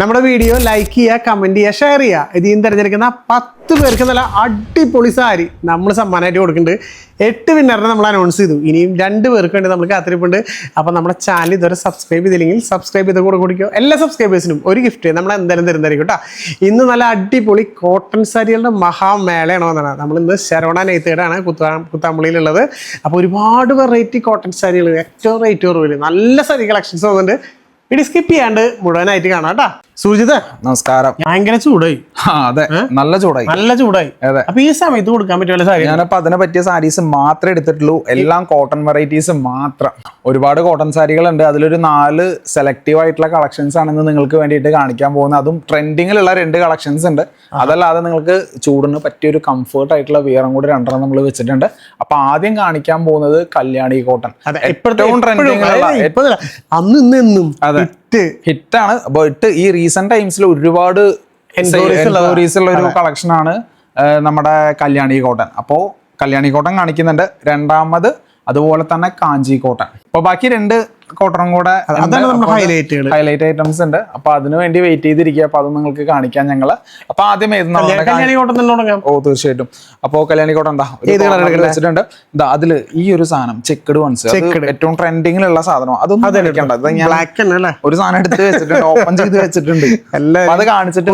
നമ്മുടെ video like ചെയ്യുക comment ചെയ്യുക ഷെയർ ചെയ്യുക. ഇതിൽ നിന്ന് തിരഞ്ഞെടുക്കുന്ന പത്ത് പേർക്ക് നല്ല അടിപൊളി സാരി നമ്മൾ സമ്മാനമായിട്ട് കൊടുക്കുന്നുണ്ട്. എട്ട് വിന്നറിനെ നമ്മൾ അനൗൺസ് ചെയ്തു. ഇനിയും രണ്ട് പേർക്ക് വേണ്ടി നമ്മൾ കാത്തിരിപ്പുണ്ട്. അപ്പോൾ നമ്മുടെ ചാനൽ ഇതുവരെ സബ്സ്ക്രൈബ് ചെയ്തില്ലെങ്കിൽ സബ്സ്ക്രൈബ് ചെയ്ത് കൂടെ കൊടുക്കുക എല്ലാ സബ്സ്ക്രൈബേഴ്സിനും ഒരു ഗിഫ്റ്റ് നമ്മൾ എന്തായാലും തരുന്നതായിരിക്കും കേട്ടോ ഇന്ന് നല്ല അടിപൊളി കോട്ടൺ സാരികളുടെ മഹാമേളയാണ് നമ്മൾ ഇന്ന് ശരവണ നെയ്ത്തേടാണ് കുത്താ കുത്താമ്പളിയിലുള്ളത് അപ്പോൾ ഒരുപാട് വെറൈറ്റി കോട്ടൺ സാരികൾ ഏറ്റവും റേറ്റ് കുറവിൽ നല്ല സാരി കളക്ഷൻസ് വന്നിട്ടുണ്ട്. ഇടി സ്കിപ്പ് ചെയ്യാണ്ട് മുഴുവനായിട്ട് കാണാം കേട്ടാ സുജിത നമസ്കാരം. ഭയങ്കര ചൂടായി. അതെ. നല്ല ചൂടായി. നല്ല ചൂടായി. അതെ. അപ്പൊ ഈ സമയത്ത് കൊടുക്കാൻ പറ്റുമല്ലോ സാരി ഞാനപ്പോ അതിനെ പറ്റിയ സാരീസ് മാത്രമേ എടുത്തിട്ടുള്ളൂ. എല്ലാം കോട്ടൺ വെറൈറ്റീസ് മാത്രം. ഒരുപാട് കോട്ടൺ സാരികളുണ്ട്. അതിലൊരു നാല് സെലക്റ്റീവ് ആയിട്ടുള്ള കളക്ഷൻസ് ആണെന്ന് നിങ്ങൾക്ക് വേണ്ടിയിട്ട് കാണിക്കാൻ പോകുന്നത്. അതും ട്രെൻഡിങ്ങിലുള്ള രണ്ട് കളക്ഷൻസ് ഉണ്ട്. അതല്ലാതെ നിങ്ങൾക്ക് ചൂടിന് പറ്റിയ ഒരു കംഫർട്ട് ആയിട്ടുള്ള വിയറും കൂടി രണ്ടെണ്ണം നമ്മൾ വെച്ചിട്ടുണ്ട്. അപ്പൊ ആദ്യം കാണിക്കാൻ പോകുന്നത് കല്യാണി കോട്ടൺ ഏറ്റവും ട്രെൻഡിങ്ങിലുള്ള അന്ന് ഇന്ന് അതെ. ഹിറ്റ്. ഹിറ്റാണ്. ബട്ട് ഈ റീസെന്റ് ടൈംസിൽ ഒരുപാട് ഉള്ള ഒരു കളക്ഷൻ ആണ് നമ്മുടെ കല്യാണി കോട്ടൺ. അപ്പോ കല്യാണി കോട്ടൺ കാണിക്കുന്നുണ്ട്. രണ്ടാമത് അതുപോലെ തന്നെ കാഞ്ചി കോട്ടൺ. അപ്പൊ ബാക്കി രണ്ട് ക്വാർട്ടറും കൂടെ. അതാണ് നമ്മുടെ ഹൈലൈറ്റുകൾ ഹൈലൈറ്റ് ഐറ്റംസ് ഉണ്ട്. അപ്പൊ അതിനു വേണ്ടി വെയിറ്റ് ചെയ്തിരിക്കുക. അപ്പൊ അത് നിങ്ങൾക്ക് കാണിക്കാൻ ഞങ്ങൾ. അപ്പൊ ആദ്യം ഓ തീർച്ചയായിട്ടും. അപ്പോ കല്യാണി കോട്ടം എന്താ? വെച്ചിട്ടുണ്ട്. ഇതാ അതിൽ ഈ ഒരു സാധനം ചെക്കഡ് വൺസ്. ഏറ്റവും ട്രെൻഡിങ്ങിലുള്ള സാധനം അതൊന്നും ഞാൻ ഒരു സാധനം എടുത്ത് വെച്ചിട്ടുണ്ട്. ഓപ്പൺ ചെയ്ത് വെച്ചിട്ടുണ്ട്. അത് കാണിച്ചിട്ട്.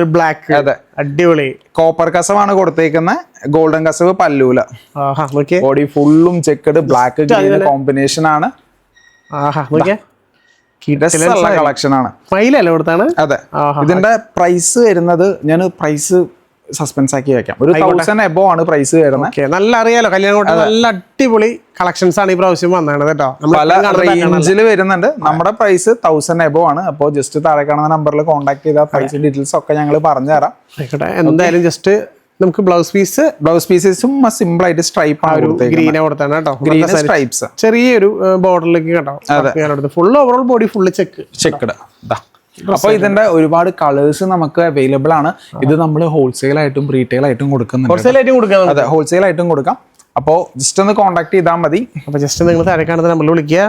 ഒരു ബ്ലാക്ക് അതെ. അടിപൊളി. കോപ്പർ കസവാണ് കൊടുത്തേക്കുന്ന. ഗോൾഡൻ കസവ് പല്ലൂല. ബോഡി ഫുള്ളും ചെക്കഡ് ബ്ലാക്ക് ഗ്രീൻ ആണ് കളക്ഷൻ ആണ് മയിലല്ലേ കൊടുത്താണ്? അതെ. ഇതിന്റെ പ്രൈസ് വരുന്നത് ഞാൻ പ്രൈസ് സസ്പെൻസ് ആക്കി വെക്കാം. ഒരു തൗസൻഡ് എബോ ആണ് പ്രൈസ് വരുന്നത്. നല്ല അറിയാലോ. കല്യാണം നല്ല അടിപൊളി കളക്ഷൻസ് ആണ് ഈ പ്രാവശ്യം വന്നത് കേട്ടോ. പല റേഞ്ചിൽ വരുന്നുണ്ട്. നമ്മുടെ പ്രൈസ് തൗസൻഡ് എബോ ആണ്. അപ്പോൾ ജസ്റ്റ് താഴെ കാണുന്ന നമ്പറിൽ കോൺടാക്ട് ചെയ്താൽ പ്രൈസ് ഡീറ്റെയിൽസ് ഒക്കെ ഞങ്ങൾ പറഞ്ഞുതരാം. എന്തായാലും ജസ്റ്റ് നമുക്ക് ബ്ലൗസ് പീസ് ബ്ലൗസ് പീസസും സിമ്പിൾ ആയിട്ട് സ്ട്രൈപ്പ് ആണ് ഒരു ഗ്രീനെ കൊടുത്താണ് കേട്ടോ. ഗ്രീൻ സ്ട്രൈപ്സ് ചെറിയൊരു ബോർഡറിലേക്ക് കേട്ടോ. Full overall body full check checked അപ്പൊ ഇതിന്റെ ഒരുപാട് കളേഴ്സ് നമുക്ക് അവൈലബിൾ ആണ്. ഇത് നമ്മൾ ഹോൾസെയിൽ ആയിട്ടും റീറ്റെയിൽ ആയിട്ടും കൊടുക്കുന്നുണ്ട് ആയിട്ടും കൊടുക്കാം അതെ ഹോൾസെയിൽ ആയിട്ടും കൊടുക്കാം. അപ്പോൾ ജസ്റ്റ് ഒന്ന് കോൺടാക്ട് ചെയ്താൽ മതി. അപ്പൊ ജസ്റ്റ് നിങ്ങൾ താഴെ കാണുന്ന നമ്മൾ വിളിക്കുക.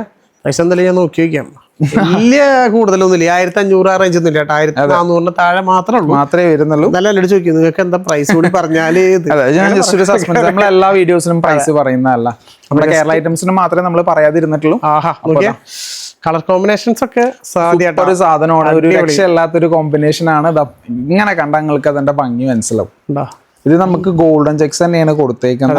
പൈസ എന്തായാലും ഞാൻ നോക്കി വയ്ക്കാം. വലിയ കൂടുതലൊന്നുമില്ല. ആയിരത്തി അഞ്ഞൂറ് ആ റേഞ്ച് ഒന്നുമില്ല കേട്ടോ. ആയിരത്തി നാനൂറിന് താഴെ മാത്രമേ ഉള്ളൂ. മാത്രമേ വരുന്നുള്ളൂ. നല്ല അല്ലടി ചോദിക്കും നിങ്ങൾക്ക് എന്താ പ്രൈസ് കൂടി പറഞ്ഞാൽ? ഞാൻ ജസ്റ്റ് ഒരു സസ്പെൻസ് നമ്മൾ എല്ലാ വീഡിയോസിനും പ്രൈസ് പറയുന്നതല്ല. നമ്മുടെ കേരള ഐറ്റംസിന് മാത്രമേ നമ്മൾ പറയാതിരുന്നിട്ടുള്ളൂ. ആഹാ ഓക്കെ കളർ കോമ്പിനേഷൻസ് ഒക്കെ ഒരു സാധനമാണ്. ഒരു രക്ഷയില്ലാത്തൊരു കോമ്പിനേഷൻ ആണ്. ഇങ്ങനെ കണ്ടാൽ നിങ്ങൾക്ക് അതിന്റെ ഭംഗി മനസ്സിലാവും. ഇത് നമുക്ക് ഗോൾഡൻ ചെക്സ് തന്നെയാണ് കൊടുത്തേക്കുന്നത്.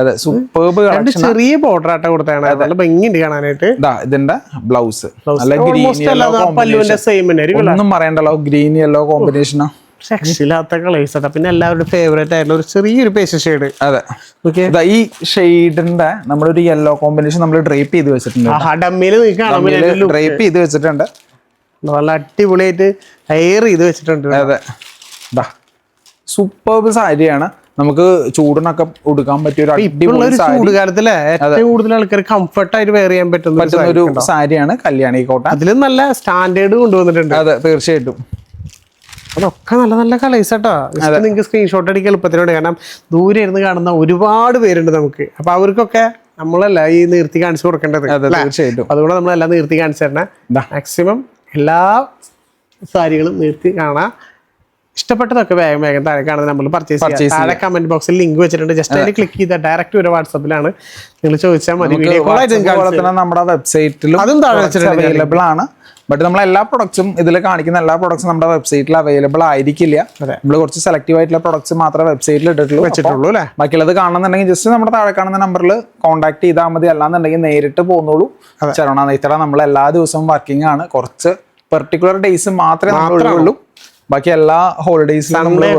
അതെ. സൂപ്പർബ് ചെറിയ ബോർഡർ ആട്ട കൊടുത്താണ് നല്ല ഭംഗിയുണ്ട് കാണാനായിട്ട്. ഇതാ ഇതിന്റെ ബ്ലൗസ് നല്ല ഗ്രീൻ യെല്ലോ ഒന്നും പറയണ്ടല്ലോ ഗ്രീൻ യെല്ലോ കോമ്പിനേഷനാ രക്ഷയില്ലാത്ത കളേഴ്സ് ആണ് പിന്നെ എല്ലാവരുടെ ഫേവറേറ്റ് ആയിട്ടുള്ള ഒരു ചെറിയൊരു പേശ ഷെയ്ഡ് അതെ. ഓക്കെ ഈ ഷെയ്ഡിന്റെ നമ്മളൊരു യെല്ലോ കോമ്പിനേഷൻ നമ്മൾ ഡ്രേപ്പ് ചെയ്ത് വെച്ചിട്ടുണ്ട്. ഡ്രേപ്പ് ചെയ്ത് വെച്ചിട്ടുണ്ട്. നല്ല അടിപൊളിയായിട്ട് ഹെയർ ചെയ്ത് വെച്ചിട്ടുണ്ട്. അതെ. ഇതാ സൂപ്പർബ് സാരിയാണ്. നമുക്ക് ചൂടിനൊക്കെ ഉടുക്കാൻ പറ്റിയ ഒരു ഇപ്പോഴുള്ള അടിപൊളി ഒരു സാരി. ചൂട് കാലത്തിലെ ഏറ്റവും കൂടുതൽ ആൾക്കാർ കംഫർട്ട് ആയിട്ട് വെയർ ചെയ്യാൻ പറ്റുന്ന ഒരു പറ്റുന്ന ഒരു സാരിയാണ് കല്യാണി കോട്ട അതിലും നല്ല സ്റ്റാൻഡേർഡ് കൊണ്ടുവന്നിട്ടുണ്ട്. അതെ തീർച്ചയായിട്ടും. അതൊക്കെ നല്ല നല്ല കളേഴ്സ് കേട്ടോ നിങ്ങൾക്ക് സ്ക്രീൻഷോട്ട് അടിക്കാൻ എളുപ്പത്തിനുണ്ട് കാരണം ദൂരെ ഇരുന്ന് കാണുന്ന ഒരുപാട് പേരുണ്ട് നമുക്ക്. അപ്പൊ അവർക്കൊക്കെ നമ്മളല്ല ഈ നിർത്തി കാണിച്ചു കൊടുക്കേണ്ടത് അതെ തീർച്ചയായിട്ടും. അതുകൊണ്ട് നമ്മളെല്ലാം നിർത്തി കാണിച്ചു തരണേ. മാക്സിമം എല്ലാ സാരികളും നിർത്തി കാണാം. ഇഷ്ടപ്പെട്ടതൊക്കെ വേഗം വേഗം താഴെ കാണുന്ന നമ്മൾ പർച്ചേസ് ചെയ്യാം. താഴെ കമന്റ് ബോക്സിൽ ലിങ്ക് വെച്ചിട്ടുണ്ട്. ജസ്റ്റ് അതിൽ ക്ലിക്ക് ചെയ്താൽ ഡയറക്റ്റ് ഒരു വാട്സപ്പിലാണ് നിങ്ങൾ ചോദിച്ചാൽ മതി. നമ്മുടെ വെബ്സൈറ്റിലും അതും താഴെ അവൈലബിൾ ആണ്. ബട്ട് നമ്മൾ എല്ലാ പ്രൊഡക്ട്സും ഇതിൽ കാണിക്കുന്ന എല്ലാ പ്രൊഡക്ട്സും നമ്മുടെ വെബ്സൈറ്റിൽ അവൈലബിൾ ആയിരിക്കില്ല. നമ്മൾ കുറച്ച് സെലക്റ്റീവ് ആയിട്ടുള്ള പ്രൊഡക്ട്സ് മാത്രമേ വെബ്സൈറ്റിൽ ഇട്ടിട്ടുള്ളൂ. വെച്ചിട്ടുള്ളൂ അല്ലേ? ബാക്കിയുള്ളത് കാണുന്നുണ്ടെങ്കിൽ ജസ്റ്റ് നമ്മുടെ താഴെ കാണുന്ന നമ്പറിൽ കോൺടാക്ട് ചെയ്താൽ മതി. അല്ലാന്നുണ്ടെങ്കിൽ നേരിട്ട് പോകുന്നുള്ളൂ ചരണ നെയ്ത്തറ നമ്മൾ എല്ലാ ദിവസവും വർക്കിംഗ് ആണ്. കുറച്ച് പെർട്ടിക്കുലർ ഡേയ്സ് മാത്രമേ ഒഴിവുള്ളൂ ബാക്കി എല്ലാ ഹോളിഡേയ്സിലും ഇവിടെ.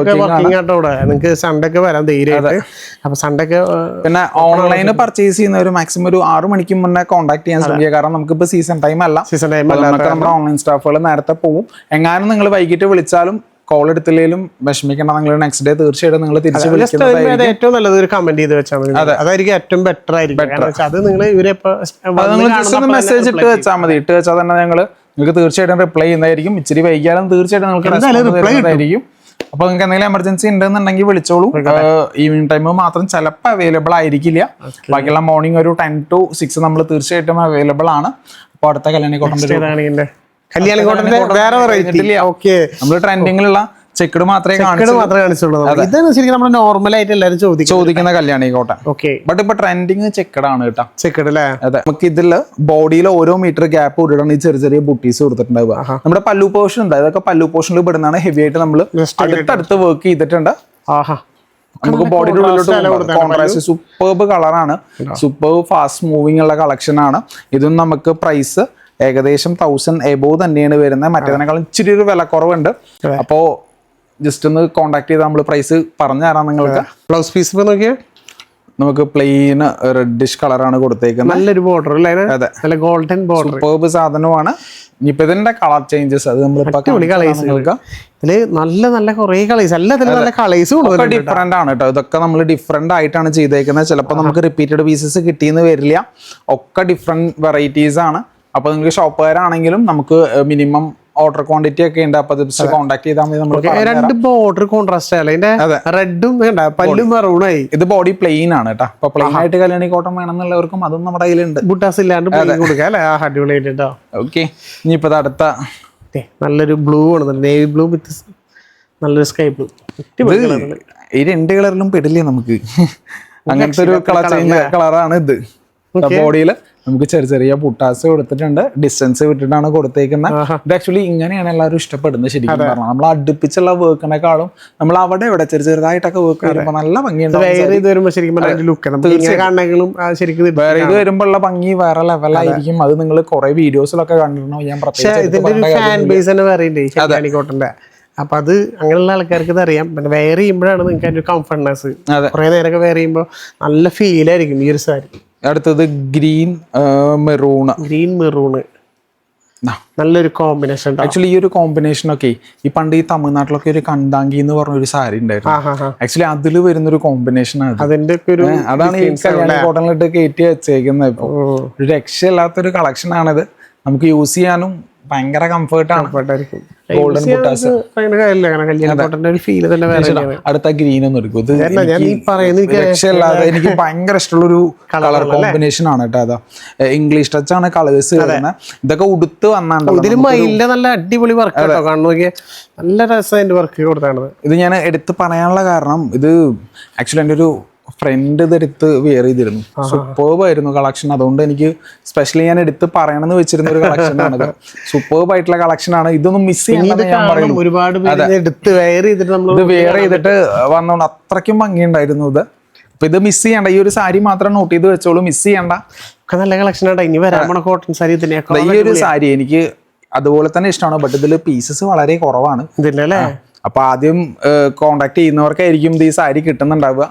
നിങ്ങൾക്ക് സൺഡേ ഒക്കെ വരാൻ ധൈര്യമായിട്ട്. അപ്പൊ സൺഡേ ഒക്കെ പിന്നെ ഓൺലൈന് പർച്ചേസ് ചെയ്യുന്നവർ മാക്സിമം ഒരു ആറ് മണിക്ക് മുന്നേ കോൺടാക്ട് ചെയ്യാൻ ശ്രമിക്കുക. കാരണം നമുക്ക് ഇപ്പൊ സീസൺ ടൈം അല്ല സീസൺ ടൈം അല്ല നമ്മുടെ ഓൺലൈൻ സ്റ്റാഫുകൾ നേരത്തെ പോകും എങ്ങാനും നിങ്ങൾ വൈകിട്ട് വിളിച്ചാലും കോൾ എടുത്തില്ലെങ്കിലും വിഷമിക്കണം നിങ്ങൾ നെക്സ്റ്റ് ഡേ തീർച്ചയായിട്ടും നിങ്ങൾ തിരിച്ചു വിളിക്കുന്നത് ഏറ്റവും നല്ലത് ഒരു കമന്റ് ചെയ്ത് വെച്ചാൽ മതി. അതായിരിക്കും ഏറ്റവും ബെറ്റർ ആയിരിക്കും. അത് നിങ്ങൾ ഇവരെ മെസ്സേജ് ഇട്ട് വെച്ചാൽ മതി. ഇട്ട് വെച്ചാൽ തന്നെ ഞങ്ങൾ നിങ്ങൾക്ക് തീർച്ചയായിട്ടും റിപ്ലൈ ചെയ്യുന്നതായിരിക്കും. ഇച്ചിരി വൈകിയാലും തീർച്ചയായിട്ടും നിങ്ങൾക്ക് അപ്പൊ നിങ്ങൾക്ക് എന്തെങ്കിലും എമർജൻസി ഉണ്ടെന്നുണ്ടെങ്കിൽ വിളിച്ചോളൂ. ഈവനിങ് ടൈം മാത്രം ചിലപ്പോൾ അവൈലബിൾ ആയിരിക്കില്ല. ബാക്കിയുള്ള മോർണിംഗ് ഒരു ടെൻ ടു സിക്സ് നമ്മൾ തീർച്ചയായിട്ടും അവൈലബിൾ ആണ്. അപ്പൊ അടുത്ത കല്യാണി കോട്ടം ഏതാണെങ്കിൽ കല്യാണി കോട്ടന്റെ വേറെ നമ്മൾ ട്രെൻഡിങ്ങിലുള്ള മാത്രമേ ചെക്കട് കാണിച്ചു മാത്രമേ കാണിച്ചുള്ളൂ. ഇതാണ് ശരിക്കും നമ്മൾ നോർമൽ ആയിട്ട് എല്ലാവരും ചോദിക്കും ചോദിക്കുന്ന കല്യാണി കോട്ട. ഓക്കെ ബട്ട് ഇപ്പൊ ട്രെൻഡിങ് ചെക്കഡാണ് കേട്ടോ. ചെക്കട് അല്ലേ? അതെ. നമുക്ക് ഇതിൽ ബോഡിയിൽ ഓരോ മീറ്റർ ഗ്യാപ്പ് ഇടണം ഈ ചെറിയ ചെറിയ ബുട്ടീസ് കൊടുത്തിട്ടുണ്ടാവുക. നമ്മുടെ പല്ലു പോർഷൻ ഉണ്ട്. അതൊക്കെ പല്ലു പോർഷനിൽ പെടുന്നതാണ് ഹെവി ആയിട്ട് നമ്മൾ അടുത്തടുത്ത് വർക്ക് ചെയ്തിട്ടുണ്ട്. ആഹാ. നമുക്ക് ബോഡിയുടെ ഉള്ളിലോട്ട് കോൺട്രാസ്റ്റ് സൂപ്പർബ് കളറാണ് സൂപ്പർബ് ഫാസ്റ്റ് മൂവിങ് ഉള്ള കളക്ഷൻ ആണ്. ഇതും നമുക്ക് പ്രൈസ് ഏകദേശം തൗസൻഡ് എബോവ് തന്നെയാണ് വരുന്നത്. മറ്റേതിനേക്കാളും ഇച്ചിരി ഒരു വിലക്കുറവുണ്ട്. അപ്പോൾ അപ്പോ ജസ്റ്റ് ഒന്ന് കോണ്ടാക്ട് ചെയ്താൽ നമ്മൾ പ്രൈസ് പറഞ്ഞു തരാം നിങ്ങൾക്ക് ബ്ലൗസ് പീസ് നോക്കിയാൽ നോക്കിയാ? നമുക്ക് പ്ലെയിൻ റെഡിഷ് കളറാണ് കൊടുത്തേക്കുന്നത് നല്ലൊരു ബോർഡർ അല്ലേ അതിന്? അതെ. നല്ല ഗോൾഡൻ ബോർഡർ സൂപ്പർബ് സാധനമാണ് ഇനിയിപ്പോ ഇതിന്റെ കളർ ചേഞ്ചസ് അത് നമ്മളിപ്പോ ഇതിൽ നല്ല നല്ല കുറെ കളേഴ്സ് അല്ല ഇതിൽ നല്ല കളേഴ്സ് ഡിഫറെന്റ് ആണ് കേട്ടോ. ഇതൊക്കെ നമ്മൾ ഡിഫറെന്റ് ആയിട്ടാണ് ചെയ്തേക്കുന്നത് ചിലപ്പോൾ നമുക്ക് റിപ്പീറ്റഡ് പീസസ് കിട്ടിയെന്ന് വരില്ല. ഒക്കെ ഡിഫറെന്റ് വെറൈറ്റീസ് ആണ്. അപ്പൊ നിങ്ങൾക്ക് ഷോപ്പുകാരാണെങ്കിലും നമുക്ക് മിനിമം ഓർഡർ ക്വാണ്ടിറ്റി ഒക്കെ ഉണ്ട്. അപ്പൊ ജസ്റ്റ് കോൺടാക്ട് ചെയ്താൽ മതി നമ്മൾ രണ്ട് ഓർഡർ കോൺട്രാസ്റ്റ് ആയാലും അതിന്റെ അതെ. റെഡും വേണ്ട പല്ലും മെറൂണായി ഇത് ബോഡി പ്ലെയിൻ ആണ് കേട്ടോ അപ്പൊ പ്ലെയിൻ ആയിട്ട് കല്യാണി കോട്ടം വേണമെന്നുള്ളവർക്കും അതും നമ്മുടെ കയ്യിലുണ്ട്. ബുട്ടാസ് ഇല്ലാണ്ട് കൊടുക്കുക അല്ലേ? ആ അടിപൊളിയായിട്ട് ഓക്കെ ഇനിയിപ്പോ അടുത്ത. നല്ലൊരു ബ്ലൂ ആണ്. നേവി ബ്ലൂ വിത്ത് നല്ലൊരു സ്കൈ ബ്ലൂ ഈ രണ്ട് കളറിലും പെടില്ലേ നമുക്ക്? അങ്ങനത്തെ ഒരു കളർ ചേഞ്ച് കളറാണ് ഇത്. ബോഡിയിൽ നമുക്ക് ചെറിയ ചെറിയ പുട്ടാസ് കൊടുത്തിട്ടുണ്ട്. ഡിസ്റ്റൻസ് വിട്ടിട്ടാണ് കൊടുത്തേക്കുന്നത് ഇത് ആക്ച്വലി ഇങ്ങനെയാണ് എല്ലാവരും ഇഷ്ടപ്പെടുന്നത് ശരിക്കും പറഞ്ഞാൽ നമ്മൾ അടുപ്പിച്ചുള്ള വർക്കിനെക്കാളും നമ്മൾ അവിടെ ഇവിടെ ചെറിയ ചെറുതായിട്ടൊക്കെ വർക്ക് ചെയ്യുമ്പോൾ നല്ല ഭംഗിയുണ്ട് വേറെ ഇത് വരുമ്പോ ശരിക്കും വേറെ ഇത് വരുമ്പോൾ ഉള്ള ഭംഗി വേറെ ലെവലായിരിക്കും അത്. നിങ്ങൾ കുറെ വീഡിയോസിലൊക്കെ കണ്ടിട്ടുണ്ടോ ഞാൻ പ്രത്യേകിച്ച് അപ്പൊ അത് അങ്ങനെയുള്ള ആൾക്കാർക്ക് ഇത് അറിയാം. പിന്നെ വെയർ ചെയ്യുമ്പോഴാണ് നിങ്ങൾക്ക് അതിന്റെ കംഫർട്ട്നെസ്. കുറെ നേരമൊക്കെ വെയർ ചെയ്യുമ്പോൾ നല്ല ഫീൽ ആയിരിക്കും ഈ ഒരു സാരി. അടുത്തത് ഗ്രീൻ മെറൂണ്. Green maroon. നല്ലൊരു കോമ്പിനേഷൻ ആക്ച്വലി ഈ ഒരു കോമ്പിനേഷൻ ഒക്കെ ഈ പണ്ട് ഈ തമിഴ്നാട്ടിലൊക്കെ ഒരു കണ്ടാങ്കി എന്ന് പറഞ്ഞ ഒരു സാരി ഉണ്ടായിരുന്നു. ആക്ച്വലി അതിൽ വരുന്ന ഒരു കോമ്പിനേഷൻ ആണ് അതിന്റെ അതാണ് കോട്ടണിലിട്ട് കയറ്റി വെച്ചേക്കുന്നത് ഇപ്പൊ. ഒരു രക്ഷയില്ലാത്തൊരു കളക്ഷൻ ആണിത്. നമുക്ക് യൂസ് ചെയ്യാനും ഭയങ്കര കംഫേർട്ട് ആണ്. ഗോൾഡൻ തന്നെയാണ്. അടുത്ത ഗ്രീൻ ഒന്നും എടുക്കും. രക്ഷയില്ലാതെ എനിക്ക് ഭയങ്കര ഇഷ്ടമുള്ളൊരു കളർ കോമ്പിനേഷൻ ആണ് കേട്ടോ അതാ. ഇംഗ്ലീഷ് ടച്ച് ആണ് കളേഴ്സ് വരുന്നത്. ഇതൊക്കെ ഉടുത്ത് മയിലിന്റെ നല്ല അടിപൊളി വർക്ക് നല്ല രസം വർക്ക് കൊടുത്താണ് ഇത് ഞാൻ എടുത്ത് പറയാനുള്ള കാരണം ഇത് ആക്ച്വലി എന്റെ ഒരു ഫ്രണ്ട് ഇതെടുത്ത് വെയർ ചെയ്തിരുന്നു. സൂപ്പർബ് ആയിരുന്നു കളക്ഷൻ അതുകൊണ്ട് എനിക്ക് സ്പെഷ്യലി ഞാൻ എടുത്ത് പറയണമെന്ന് വെച്ചിരുന്ന ഒരു കളക്ഷൻ ആണ് സൂപ്പർബ് ആയിട്ടുള്ള കളക്ഷൻ ആണ്. ഇതൊന്നും മിസ് ചെയ്യാൻ ഒരുപാട് എടുത്ത് വെയർ ചെയ്തിട്ട് ഇത് വെയർ ചെയ്തിട്ട് വന്നോണ്ട് അത്രയ്ക്കും ഭംഗിയുണ്ടായിരുന്നു ഇത്. അപ്പൊ ഇത് മിസ് ചെയ്യണ്ട. ഈ ഒരു സാരി മാത്രം നോട്ട് ചെയ്ത് വെച്ചോളൂ. മിസ് ചെയ്യണ്ട. ഒക്കെ നല്ല കളക്ഷൻ ആട്ടോ. ഇനി വരാമണ കോട്ടൺ സാരി ഈ ഒരു സാരി എനിക്ക് അതുപോലെ തന്നെ ഇഷ്ടമാണ്. ബട്ട് ഇതിൽ പീസസ് വളരെ കുറവാണ്. ഇതിന്റെ അല്ലേ അപ്പൊ ആദ്യം കോണ്ടാക്ട് ചെയ്യുന്നവർക്കായിരിക്കും ഇത് ഈ സാരി കിട്ടുന്നുണ്ടാവുക.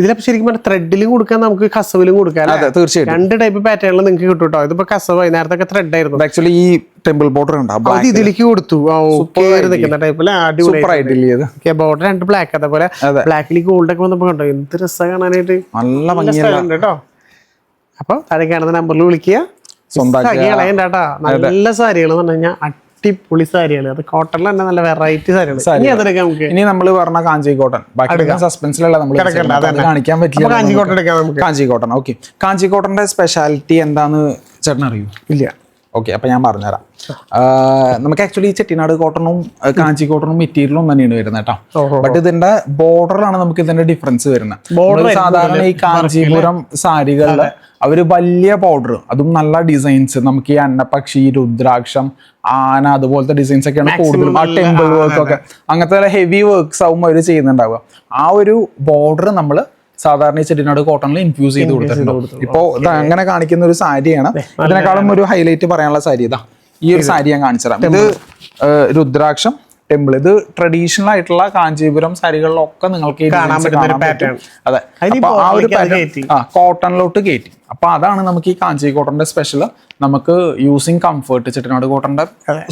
ഇതിലപ്പോ ശരിക്കും പറഞ്ഞാൽ ത്രെഡിലും കൊടുക്കാൻ നമുക്ക് കസവിലും കൊടുക്കാം അല്ലേ? അതെ തീർച്ചയായിട്ടും. രണ്ട് ടൈപ്പ് പാറ്റേണിൽ നിങ്ങൾക്ക് കിട്ടും കേട്ടോ ഇതിപ്പോ കസവായി നേരത്തെ ത്രെഡ് ആയിരുന്നു. ആക്ച്വലി ഈ ടെമ്പിൾ ബോർഡർ അത് ഇതിലേക്ക് കൊടുത്തു. നിൽക്കുന്ന അടിപൊളി ബോർഡർ രണ്ട് ബ്ലാക്ക് അതേപോലെ ബ്ലാക്കിലേക്ക് ഗോൾഡ് ഒക്കെ വന്നപ്പോ കണ്ടോ? എന്ത് രസം കാണാനായിട്ട്. നല്ല നല്ല ഭംഗി കേട്ടോ അപ്പൊ താഴെ കാണുന്ന നമ്പറിൽ വിളിക്കുക. സ്വന്തം നല്ല സാരികൾ എന്ന് പറഞ്ഞു കഴിഞ്ഞാൽ അടിപൊളി സാരിയാണ്. അത് കോട്ടണിൽ തന്നെ നല്ല വെറൈറ്റി സാരിയാണ്. ഇനി അതെടുക്കാം നമുക്ക്. ഇനി നമ്മൾ പറഞ്ഞ കാഞ്ചി കോട്ടൺ ബാക്കി സസ്പെൻസിലല്ല നമ്മൾ കാണിക്കാൻ പറ്റില്ല കാഞ്ചി കോട്ടൺ എടുക്കാം നമുക്ക്. കാഞ്ചി കോട്ടൺ ഓക്കെ കാഞ്ചി കോട്ടന്റെ സ്പെഷ്യാലിറ്റി എന്താന്ന് ചേട്ടൻ അറിയൂ? ഇല്ല. ഓക്കെ അപ്പം ഞാൻ പറഞ്ഞുതരാം. നമുക്ക് ആക്ച്വലി ഈ ചെട്ടിനാട് കോട്ടണും കാഞ്ചി കോട്ടണും മെറ്റീരിയലും തന്നെയാണ് വരുന്നത് കേട്ടോ. ബട്ട് ഇതിന്റെ ബോർഡറിലാണ് നമുക്ക് ഇതിന്റെ ഡിഫറൻസ് വരുന്നത്. സാധാരണ ഈ കാഞ്ചീപുരം സാരികളിൽ അവർ വലിയ ബോർഡർ അതും നല്ല ഡിസൈൻസ് നമുക്ക് ഈ അന്നപക്ഷി രുദ്രാക്ഷം ആന അതുപോലത്തെ ഡിസൈൻസ് ഒക്കെയാണ് കൂടുതലും. ആ ടെമ്പിൾ വർക്ക് ഒക്കെ. അങ്ങനത്തെ ഹെവി വർക്ക്സ് ആവുമ്പോൾ അവർ ചെയ്യുന്നുണ്ടാവുക. ആ ഒരു ബോർഡർ നമ്മൾ സാധാരണ ഈ ചെട്ടിനാട് കോട്ടണിൽ ഇൻഫ്യൂസ് ചെയ്ത് കൊടുത്തിട്ടുണ്ട്. ഇപ്പോ ഇത് അങ്ങനെ കാണിക്കുന്ന ഒരു സാരിയാണ് ഇതിനേക്കാളും ഒരു ഹൈലൈറ്റ് പറയാനുള്ള സാരി ഇതാ. ഈ ഒരു സാരി ഞാൻ കാണിച്ചുതരാം. ഇത് രുദ്രാക്ഷം ടെമ്പിൾ ഇത് ട്രഡീഷണൽ ആയിട്ടുള്ള കാഞ്ചീപുരം സാരികളിലൊക്കെ നിങ്ങൾക്ക് കാണാൻ പറ്റുന്ന കാണാൻ അതെ. ആ ഒരു. ആ കോട്ടണിലോട്ട് കയറ്റി അപ്പൊ അതാണ് നമുക്ക് ഈ കാഞ്ചി കോട്ടന്റെ സ്പെഷ്യൽ നമുക്ക് യൂസിങ് കംഫർട്ട് ചെട്ടിനാട് കോട്ടന്റെ